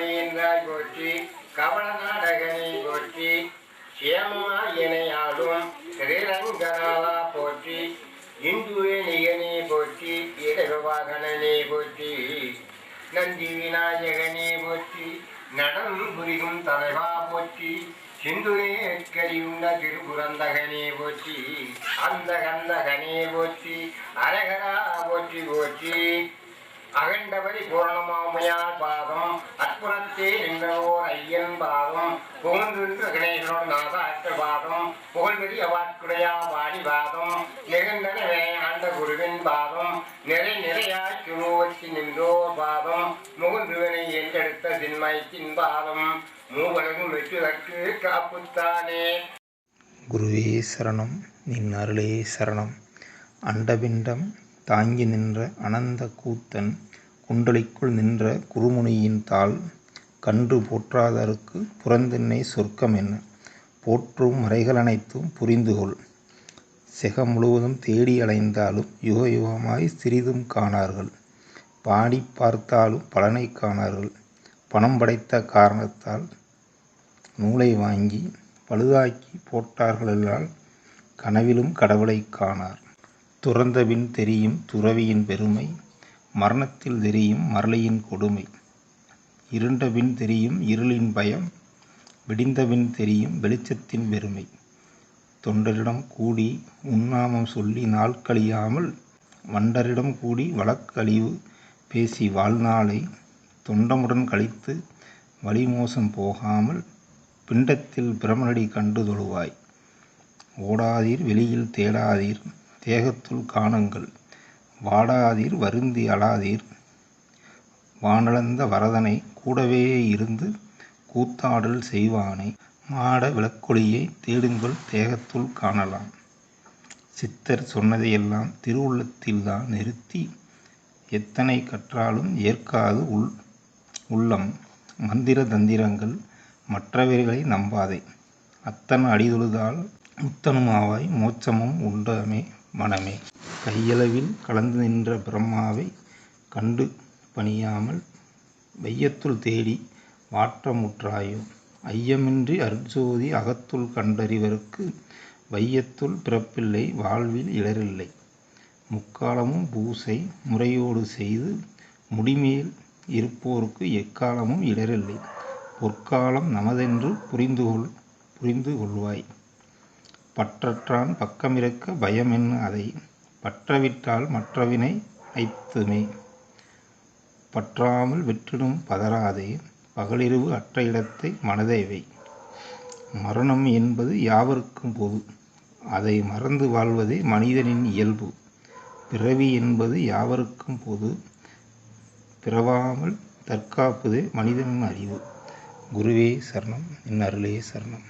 என்றாய் போற்றி கவல நாடகனை போற்றி சேமமா சேமமாயனையாடும் ஸ்ரீரங்கநாதா போற்றி இந்துவே நிகனே போற்றி இடவாகனே போற்றி நந்தி விநாயகனே போற்றி நடம் புரியும் தலைவா போற்றி சிந்துரே கரியுண்ட திருபுரந்தகனே போற்றி அந்த கந்தகனே போற்றி அரகரா போற்றி போற்றி. அகண்டபடி பூர்ணமாமையால் பாதம் அற்புதத்தே நின்றவோர் ஐயன் பாதம் புகழ்ந்து கணேசனோட நாதாற்ற பாதம் புகழ்பெரி அவாட்குடையா வாடி பாதம் நெகுந்தனவே ஆண்ட குருவின் பாதம் நிறை நிறையாய் சுருவச்சி நின்றோர் பாதம் முகுந்துவனை என்றெடுத்த சின்மயத்தின் பாதம் மூவலகும் வெற்றுதற்கு காப்புத்தானே. குருவே சரணம் நின் அருளே சரணம். அண்டபிண்டம் தாங்கி நின்ற அனந்த கூத்தன் குண்டலிக்குள் நின்ற குருமுனியின் தாள் கன்று போற்றாதருக்கு புறந்தென்னை சொர்க்கம் என்ன? போற்றும் மறைகள் அனைத்தும் புரிந்துகொள். செகம் முழுவதும் தேடி அலைந்தாலும் யுக யுகமாய் சிறிதும் காணார்கள். பாடி பார்த்தாலும் பலனை காணார்கள். பணம் படைத்த காரணத்தால் நூலை வாங்கி பழுதாக்கி போட்டார்களெல்லாம் கனவிலும் கடவுளை காணார். துறந்தபின் தெரியும் துறவியின் பெருமை மரணத்தில் தெரியும் மரளையின் கொடுமை. இருண்டபின் தெரியும் இருளின் பயம் விடிந்தபின் தெரியும் வெளிச்சத்தின் பெருமை. தொண்டரிடம் கூடி உண்ணாமம் சொல்லி நாள் கழியாமல் வண்டரிடம் கூடி வழக்கழிவு பேசி வாழ்நாளை தொண்டமுடன் கழித்து வழிமோசம் போகாமல் பிண்டத்தில் பிரமனடி கண்டு தொழுவாய். ஓடாதீர் வெளியில் தேடாதீர். தேகத்துள் காணுங்கள். வாடாதீர் வருந்தி அழாதீர். வானளந்த வரதனை கூடவே இருந்து கூத்தாடல் செய்வானை. மாட விளக்கொளியை தேடுங்கள் தேகத்துள் காணலாம். சித்தர் சொன்னதையெல்லாம் திருவுள்ளத்தில்தான் நிறுத்தி எத்தனை கற்றாலும் ஏற்காது உள் உள்ளம். மந்திர தந்திரங்கள் மற்றவர்களை நம்பாதே. அத்தன் அடிதொழுதால் முத்தனுமாவாய் மோட்சமும் உண்டமே. மனமே. கையளவில் கலந்து நின்ற பிரம்மாவை கண்டு பணியாமல் வையத்துள் தேடி வாட்டமுற்றாயோ? ஐயமின்றி அருட்சோதி அகத்துள் கண்டறிவருக்கு வையத்துள் பிறப்பில்லை வாழ்வில் இடரில்லை முக்காலமும் பூசை முறையோடு செய்து முடிமேல் இருப்போருக்கு எக்காலமும் இடரில்லை பொற்காலம் நமதென்று புரிந்துகொள் புரிந்து கொள்வாய் பற்றற்றான் பக்கமிருக்க பயமென்னு அதை பற்றவிட்டால் மற்றவினை ஐத்துமே. பற்றாமல் விற்றிடும் பதறாதே பகலிரவு அற்ற இடத்தை மனதேவை. மரணம் என்பது யாவருக்கும் பொது அதை மறந்து வாழ்வதே மனிதனின் இயல்பு. பிறவி என்பது யாவருக்கும் பொது பிறவாமல் தற்காப்பதே மனிதனின் அறிவு. குருவே சரணம் என் அருளே சரணம்.